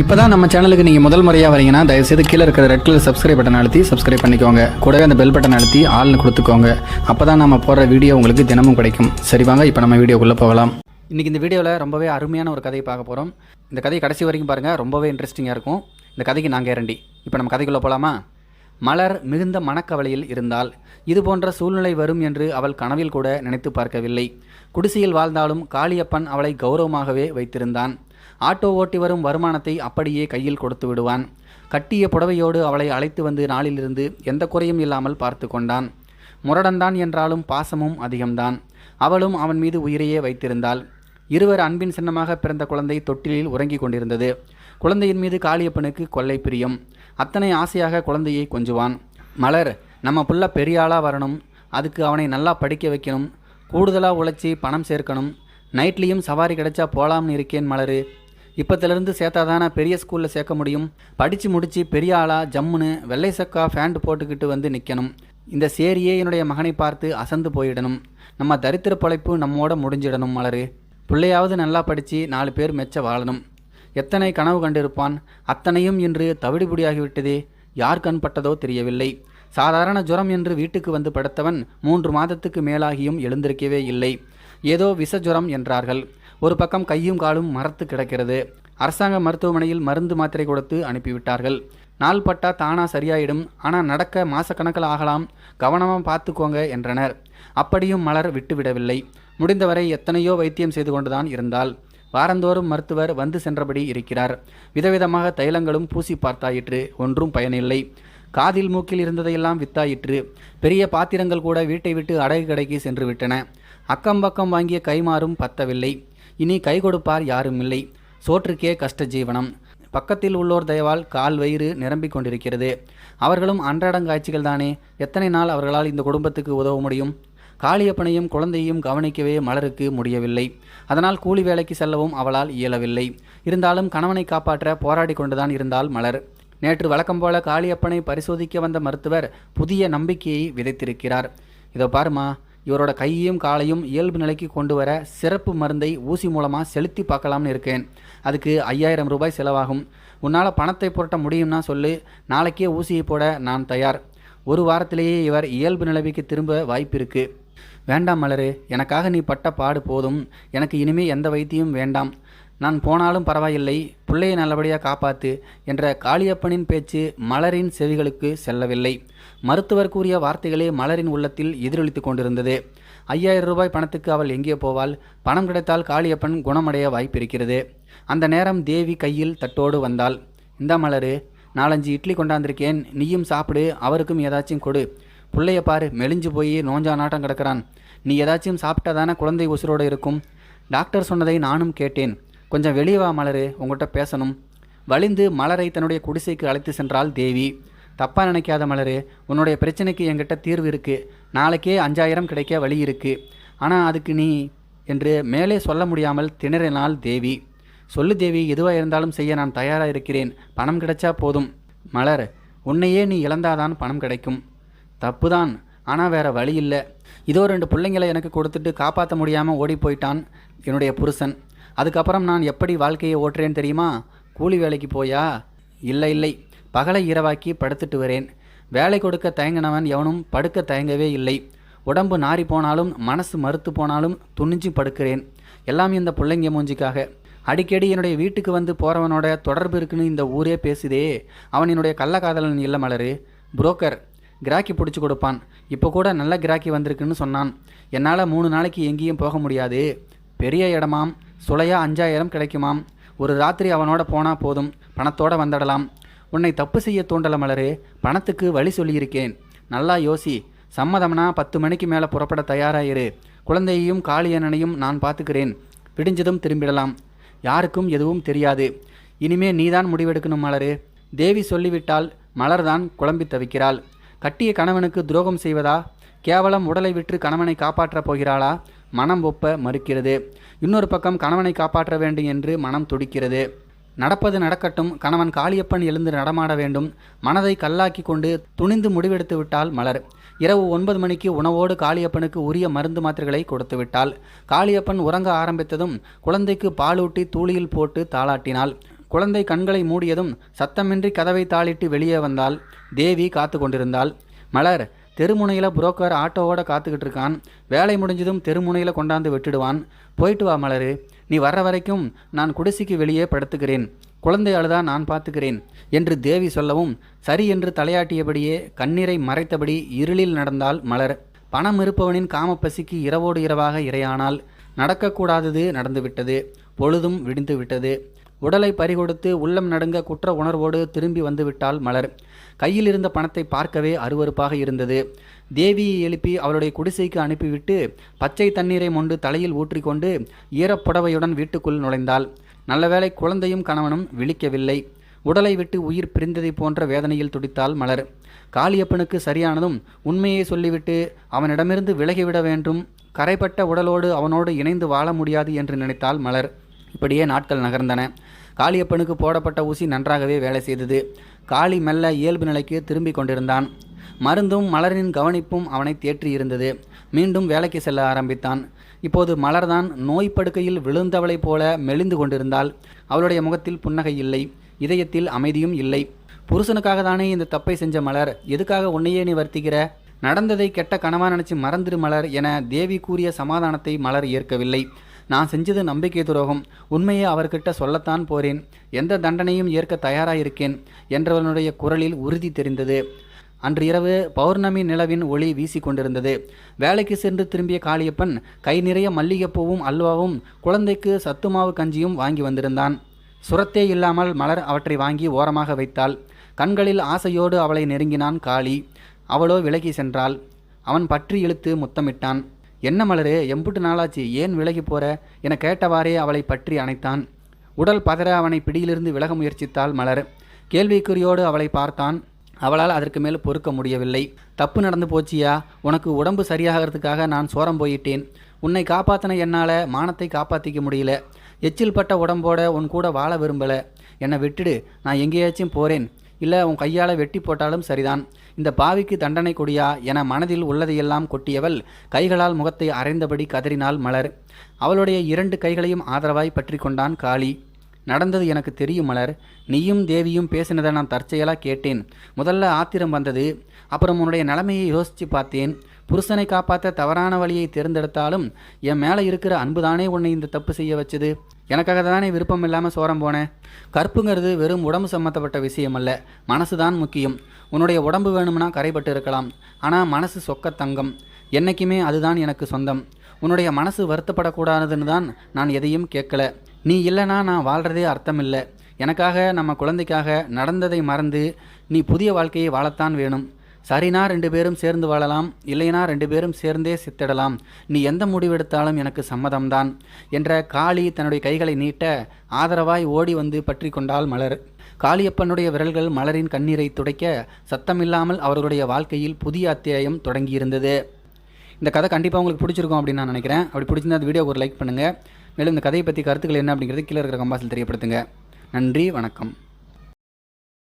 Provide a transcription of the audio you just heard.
இப்போ தான் நம்ம சேனலுக்கு நீங்கள் முதல் முறையாக வரீங்கன்னா தயவுசெய்து கீழே இருக்கிற ரெட் கலர் சப்ஸ்கிரைப் பட்டன் அழுத்தி சப்ஸ்கிரைப் பண்ணிக்கோங்க. கூடவே அந்த பெல் பட்டன் அழுத்தி ஆள்னு கொடுத்துக்கோங்க. அப்போ தான் நம்ம போடுற வீடியோ உங்களுக்கு தினமும் கிடைக்கும். சரி வாங்க இப்போ நம்ம வீடியோக்குள்ளே போகலாம். இன்றைக்கி இந்த வீடியோவில் ரொம்பவே அருமையான ஒரு கதையை பார்க்க போகிறோம் இந்த கதையை கடைசி வரைக்கும் பாருங்கள் ரொம்பவே இன்ட்ரெஸ்டிங்காக இருக்கும். இந்த கதைக்கு நான் கேரண்டி இப்போ நம்ம கதைக்குள்ளே போகலாமா மலர் மிகுந்த மனக்கவலையில் இருந்தால் இது போன்ற சூழ்நிலை வரும் என்று அவள் கனவில் கூட நினைத்து பார்க்கவில்லை. குடிசையில் வாழ்ந்தாலும் காளியப்பன் அவளை கௌரவமாகவே வைத்திருந்தான். ஆட்டோ ஓட்டி வரும் வருமானத்தை அப்படியே கையில் கொடுத்து விடுவான். கட்டிய புடவையோடு அவளை அழைத்து வந்து நாளிலிருந்து எந்த குறையும் இல்லாமல் பார்த்து கொண்டான். முரடன்தான் என்றாலும் பாசமும் அதிகம்தான். அவளும் அவன் மீது உயிரையே வைத்திருந்தாள். இருவர் அன்பின் சின்னமாக பிறந்த குழந்தை தொட்டிலில் உறங்கிக் கொண்டிருந்தது. குழந்தையின் மீது காளியப்பனுக்கு கொள்ளை பிரியம். அத்தனை ஆசையாக குழந்தையை கொஞ்சுவான். மலர் நம்ம புள்ள பெரிய ஆளாக வரணும். அதுக்கு அவனை நல்லா படிக்க வைக்கணும். கூடுதலாக உழைச்சி பணம் சேர்க்கணும். நைட்லேயும் சவாரி கிடைச்சா போலாம்னு இருக்கேன் மலரு. இப்போத்துலேருந்து சேர்த்தா தானே பெரிய ஸ்கூலில் சேர்க்க முடியும்? படித்து முடித்து பெரிய ஆளாக ஜம்முன்னு வெள்ளை சக்கா ஃபேண்ட் போட்டுக்கிட்டு வந்து நிற்கணும் இந்த சேரியே என்னுடைய மகனை பார்த்து அசந்து போயிடணும். நம்ம தரித்திர பொழைப்பு நம்மோட முடிஞ்சிடணும் மலரு. பிள்ளையாவது நல்லா படித்து நாலு பேர் மெச்ச வாழணும். எத்தனை கனவு கண்டிருப்பான்? அத்தனையும் இன்று தவிடுபுடியாகிவிட்டதே. யார் கண் பட்டதோ தெரியவில்லை. சாதாரண ஜுரம் என்று வீட்டுக்கு வந்து படுத்தவன் மூன்று மாதத்துக்கு மேலாகியும் எழுந்திருக்கவே இல்லை. ஏதோ விஷ ஜுரம் என்றார்கள். ஒரு பக்கம் கையும் காலும் மரத்து கிடக்கிறது. அரசாங்க மருத்துவமனையில் மருந்து மாத்திரை கொடுத்து அனுப்பிவிட்டார்கள். நாள் பட்டா தானா சரியாயிடும். ஆனால் நடக்க மாசக்கணக்கில் ஆகலாம். கவனமாக பார்த்துக்கோங்க என்றனர். அப்படியும் மலர் விட்டுவிடவில்லை. முடிந்தவரை எத்தனையோ வைத்தியம் செய்து கொண்டுதான் இருந்தால் வாரந்தோறும் மருத்துவர் வந்து சென்றபடி இருக்கிறார். விதவிதமாக தைலங்களும் பூசி பார்த்தாயிற்று. ஒன்றும் பயனில்லை. காதில் மூக்கில் இருந்ததையெல்லாம் வித்தாயிற்று. பெரிய பாத்திரங்கள் கூட வீட்டை விட்டு அடகு கடைக்கு சென்று விட்டன அக்கம் பக்கம் வாங்கிய கைமாறும் பத்தவில்லை. இனி கை கொடுப்பார் யாரும் இல்லை. சோற்றுக்கே கஷ்ட ஜீவனம். பக்கத்தில் உள்ளோர் தயவால் கால் வயிறு நிரம்பிக் கொண்டிருக்கிறது. அவர்களும் அன்றாடங்காய்ச்சிகள் தானே. எத்தனை நாள் அவர்களால் இந்த குடும்பத்துக்கு உதவ முடியும்? காளியப்பனையும் குழந்தையும் கவனிக்கவே மலருக்கு முடியவில்லை. அதனால் கூலி வேலைக்கு செல்லவும் அவளால் இயலவில்லை. இருந்தாலும் கணவனை காப்பாற்ற போராடி கொண்டுதான் இருந்தாள் மலர். நேற்று வழக்கம் போல காளியப்பனை பரிசோதிக்க வந்த மருத்துவர் புதிய நம்பிக்கையை விதைத்திருக்கிறார். இதோ பாருமா இவரோட கையையும் காலையும் இயல்பு நிலைக்கு கொண்டு வர சிறப்பு மருந்தை ஊசி மூலமாக செலுத்தி பார்க்கலாம்னு இருக்கேன். அதுக்கு ஐயாயிரம் ரூபாய் செலவாகும். உன்னால் பணத்தை புரட்ட முடியும்னா சொல்லு. நாளைக்கே ஊசியை போட நான் தயார். ஒரு வாரத்திலேயே இவர் இயல்பு நிலைமைக்கு திரும்ப வாய்ப்பு இருக்குது வேண்டாம் மலரு எனக்காக நீ பட்ட பாடு போதும். எனக்கு இனிமே எந்த வைத்தியம் வேண்டாம். நான் போனாலும் பரவாயில்லை பிள்ளையை நல்லபடியாக காப்பாத்து என்ற காளியப்பனின் பேச்சு மலரின் செவிகளுக்கு செல்லவில்லை. மருத்துவர் கூறிய வார்த்தைகளே மலரின் உள்ளத்தில் எதிரொலித்து கொண்டிருந்தது. ஐயாயிரம் ரூபாய் பணத்துக்கு அவள் எங்கே போவாள்? பணம் கிடைத்தால் காளியப்பன் குணமடைய வாய்ப்பிருக்கிறது. அந்த நேரம் தேவி கையில் தட்டோடு வந்தாள். இந்த மலரு நாலஞ்சு இட்லி கொண்டாந்திருக்கேன். நீயும் சாப்பிடு அவருக்கும் ஏதாச்சும் கொடு. பிள்ளைய பாரு மெலிஞ்சு போய் நோஞ்சா நாட்டம் கிடக்கிறான். நீ ஏதாச்சும் சாப்பிட்டா தானே குழந்தை உசுரோடு இருக்கும்? டாக்டர் சொன்னதை நானும் கேட்டேன். கொஞ்சம் வெளியே வா மலரு உங்கள்கிட்ட பேசணும். வலிந்து மலரை தன்னுடைய குடிசைக்கு அழைத்து சென்றாள் தேவி. தப்பாக நினைக்காத மலரு உன்னுடைய பிரச்சனைக்கு என்கிட்ட தீர்வு இருக்குது நாளைக்கே அஞ்சாயிரம் கிடைக்க வழி இருக்குது ஆனால் அதுக்கு நீ என்று மேலே சொல்ல முடியாமல் திணறினாள் தேவி. சொல்லு தேவி எதுவாக இருந்தாலும் செய்ய நான் தயாராக இருக்கிறேன். பணம் கிடைச்சா போதும். மலர் உன்னையே நீ இழந்தாதான் பணம் கிடைக்கும். தப்பு தான் ஆனால் வேறு வழி இல்லை. இதோ ரெண்டு பிள்ளைங்களை எனக்கு கொடுத்துட்டு காப்பாற்ற முடியாமல் ஓடி போயிட்டான் என்னுடைய புருஷன். அதுக்கப்புறம் நான் எப்படி வாழ்க்கையை ஓட்டுறேன் தெரியுமா? கூலி வேலைக்கு போயா? இல்லை இல்லை. பகலை இரவாக்கி படுத்துட்டு வரேன். வேலை கொடுக்க தயங்கினவன் எவனும் படுக்க தயங்கவே இல்லை. உடம்பு நாறி போனாலும் மனசு மறுத்து போனாலும் துணிஞ்சு படுக்கிறேன். எல்லாம் இந்த பிள்ளைங்க மூஞ்சிக்காக. அடிக்கடி என்னுடைய வீட்டுக்கு வந்து போகிறவனோட தொடர்பு இருக்குன்னு இந்த ஊரே பேசுதே. அவன் என்னுடைய கள்ளக்காதலன் இல்லை மலரு புரோக்கர் கிராக்கி பிடிச்சி கொடுப்பான். இப்போ கூட நல்ல கிராக்கி வந்திருக்குன்னு சொன்னான். என்னால் மூணு நாளைக்கு எங்கேயும் போக முடியாது. பெரிய இடமாம். சுளையா அஞ்சாயிரம் கிடைக்குமாம். ஒரு ராத்திரி அவனோட போனால் போதும். பணத்தோட வந்துடலாம். உன்னை தப்பு செய்ய தூண்டல மலரு பணத்துக்கு வழி சொல்லியிருக்கேன். நல்லா யோசி. சம்மதம்னா பத்து மணிக்கு மேலே புறப்பட தயாராயிரு. குழந்தையையும் காளியனனையும் நான் பார்த்துக்கிறேன். விடிஞ்சதும் திரும்பிடலாம். யாருக்கும் எதுவும் தெரியாது. இனிமே நீதான் முடிவெடுக்கணும் மலரு. தேவி சொல்லிவிட்டால் மலர்தான் குழம்பி தவிக்கிறாள். கட்டிய கணவனுக்கு துரோகம் செய்வதா? கேவலம் உடலை விற்று கணவனை காப்பாற்றப் போகிறாளா? மனம் ஒப்ப மறுக்கிறது. இன்னொரு பக்கம் கணவனை காப்பாற்ற வேண்டும் என்று மனம் துடிக்கிறது. நடப்பது நடக்கட்டும். கணவன் காளியப்பன் எழுந்து நடமாட வேண்டும். மனதை கல்லாக்கி கொண்டு துணிந்து முடிவெடுத்து விட்டால் மலர். இரவு ஒன்பது மணிக்கு உணவோடு காளியப்பனுக்கு உரிய மருந்து மாத்திரைகளை கொடுத்து விட்டாள். காளியப்பன் உறங்க ஆரம்பித்ததும் குழந்தைக்கு பாலூட்டி தூளியில் போட்டு தாளாட்டினாள். குழந்தை கண்களை மூடியதும் சத்தமின்றி கதவை தாளிட்டு வெளியே வந்தால் தேவி காத்து கொண்டிருந்தாள். மலர் தெருமுனையில் புரோக்கர் ஆட்டோவோட காத்துக்கிட்டு இருக்கான். வேலை முடிஞ்சதும் தெருமுனையில் கொண்டாந்து விட்டுடுவான். போயிட்டு வா மலரு நீ வர்ற வரைக்கும் நான் குடிசைக்கு வெளியே படுத்துக்கிறேன். குழந்தை அழுதா நான் பார்த்துக்கிறேன் என்று தேவி சொல்லவும் சரி என்று தலையாட்டியபடியே கண்ணீரை மறைத்தபடி இருளில் நடந்தால் மலர். பணம் இருப்பவனின் காமப்பசிக்கு இரவோடு இரவாக இரையானால் நடக்கக்கூடாதது நடந்துவிட்டது பொழுதும் விடிந்து விட்டது உடலை பறிகொடுத்து உள்ளம் நடுங்க குற்ற உணர்வோடு திரும்பி வந்துவிட்டாள் மலர். கையில் இருந்த பணத்தை பார்க்கவே அருவருப்பாக இருந்தது. தேவியை எழுப்பி அவளுடைய குடிசைக்கு அனுப்பிவிட்டு பச்சை தண்ணீரை மொண்டு தலையில் ஊற்றிக்கொண்டு ஈரப்புடவையுடன் வீட்டுக்குள் நுழைந்தாள். நல்லவேளை குழந்தையும் கணவனும் விழிக்கவில்லை. உடலை விட்டு உயிர் பிரிந்ததை போன்ற வேதனையில் துடித்தாள் மலர். காளியப்பனுக்கு சரியானதும் உண்மையை சொல்லிவிட்டு அவனிடமிருந்து விலகிவிட வேண்டும். கரைப்பட்ட உடலோடு அவனோடு இணைந்து வாழ முடியாது என்று நினைத்தாள் மலர். இப்படியே நாட்கள் நகர்ந்தன. காளியப்பனுக்கு போடப்பட்ட ஊசி நன்றாகவே வேலை செய்தது. காளி மெல்ல இயல்பு நிலைக்கு திரும்பிக் கொண்டிருந்தான். மருந்தும் மலரின் கவனிப்பும் அவனை தேற்றியிருந்தது மீண்டும் வேலைக்கு செல்ல ஆரம்பித்தான். இப்போது மலர்தான் நோய் படுக்கையில் விழுந்தவளைப் போல மெலிந்து கொண்டிருந்தாள். அவளுடைய முகத்தில் புன்னகை இல்லை. இதயத்தில் அமைதியும் இல்லை. புருஷனுக்காக தானே இந்த தப்பை செஞ்ச மலர்? எதுக்காக உன்னையே நீ வர்த்திக்கிற? நடந்ததை கெட்ட கனவா நினச்சி மறந்துடு மலர் என தேவி கூறிய சமாதானத்தை மலர் ஏற்கவில்லை. நான் செஞ்சது நம்பிக்கை துரோகம். உண்மையை அவர்கிட்ட சொல்லத்தான் போறேன். எந்த தண்டனையும் ஏற்க தயாராயிருக்கேன் என்றவனுடைய குரலில் உறுதி தெரிந்தது. அன்று இரவு பௌர்ணமி நிலவின் ஒளி வீசிக்கொண்டிருந்தது வேலைக்கு சென்று திரும்பிய காளியப்பன் கை நிறைய மல்லிகைப்பூவும் அல்வாவும் குழந்தைக்கு சத்துமாவு கஞ்சியும் வாங்கி வந்திருந்தான். சுரத்தே இல்லாமல் மலர் அவற்றை வாங்கி ஓரமாக வைத்தாள். கண்களில் ஆசையோடு அவளை நெருங்கினான் காளி. அவளோ விலகி சென்றாள். அவன் பற்றி இழுத்து முத்தமிட்டான். என்ன மலரு எம்புட்டு நாளாச்சு ஏன் விலகி போற? என கேட்டவாறே அவளை பற்றி அணைத்தான். உடல் பதற அவனை பிடியிலிருந்து விலக முயற்சித்தாள் மலர். கேள்விக்குறியோடு அவளை பார்த்தான். அவளால் அதற்கு மேல் பொறுக்க முடியவில்லை. தப்பு நடந்து போச்சியா? உனக்கு உடம்பு சரியாகிறதுக்காக நான் சோரம் போயிட்டேன். உன்னை காப்பாத்தின என்னால் மானத்தை காப்பாற்றிக்க முடியல. எச்சில் பட்ட உடம்போட உன் கூட வாழ விரும்பல. என்னை விட்டுடு நான் எங்கேயாச்சும் போகிறேன் இல்லை உன் கையால் வெட்டி போட்டாலும் சரிதான். இந்த பாவிக்கு தண்டனை கொடியா என மனதில் உள்ளதையெல்லாம் கொட்டியவள் கைகளால் முகத்தை அரைந்தபடி கதறினாள் மலர். அவளுடைய இரண்டு கைகளையும் ஆதரவாய் பற்றி கொண்டான் காளி. நடந்தது எனக்கு தெரியும் மலர். நீயும் தேவியும் பேசினதை நான் தற்செயலாக கேட்டேன். முதல்ல ஆத்திரம் வந்தது. அப்புறம் உன்னுடைய நிலைமையை யோசித்து பார்த்தேன். புருஷனை காப்பாற்ற தவறான வழியை தேர்ந்தெடுத்தாலும் என் மேலே இருக்கிற அன்புதானே உன்னை இந்த தப்பு செய்ய வச்சது? எனக்காக தானே விருப்பம் இல்லாமல் சோரம் போனேன் கற்புங்கிறது வெறும் உடம்பு சம்மந்தப்பட்ட விஷயம் அல்ல மனசு தான் முக்கியம். உன்னுடைய உடம்பு வேணும்னா கரைப்பட்டு இருக்கலாம். ஆனால் மனசு சொக்க தங்கம். என்றைக்குமே அதுதான் எனக்கு சொந்தம். உன்னுடைய மனசு வருத்தப்படக்கூடாதுன்னு தான் நான் எதையும் கேட்கல. நீ இல்லைனா நான் வாழ்கிறதே அர்த்தம் இல்லை எனக்காக நம்ம குழந்தைக்காக நடந்ததை மறந்து நீ புதிய வாழ்க்கையை வாழத்தான் வேணும். சரினா ரெண்டு பேரும் சேர்ந்து வாழலாம் இல்லைனா ரெண்டு பேரும் சேர்ந்தே சித்திடலாம். நீ எந்த முடிவெடுத்தாலும் எனக்கு சம்மதம்தான் என்ற காளி தன்னுடைய கைகளை நீட்ட ஆதரவாய் ஓடி வந்து பற்றி கொண்டாள் மலர். காளியப்பனுடைய விரல்கள் மலரின் கண்ணீரை துடைக்க சத்தமில்லாமல் அவர்களுடைய வாழ்க்கையில் புதிய அத்தியாயம் தொடங்கியிருந்தது. இந்த கதை கண்டிப்பாக உங்களுக்கு பிடிச்சிருக்கும் அப்படின்னு நான் நினைக்கிறேன். அப்படி பிடிச்சிருந்தா அந்த வீடியோ ஒரு லைக் பண்ணுங்கள் மேலும் இந்த கதையை பற்றி கருத்துக்கள் என்ன அப்படிங்கிறது கீழே இருக்கிற கம்பாசில் தெரியப்படுத்துங்க. நன்றி வணக்கம்.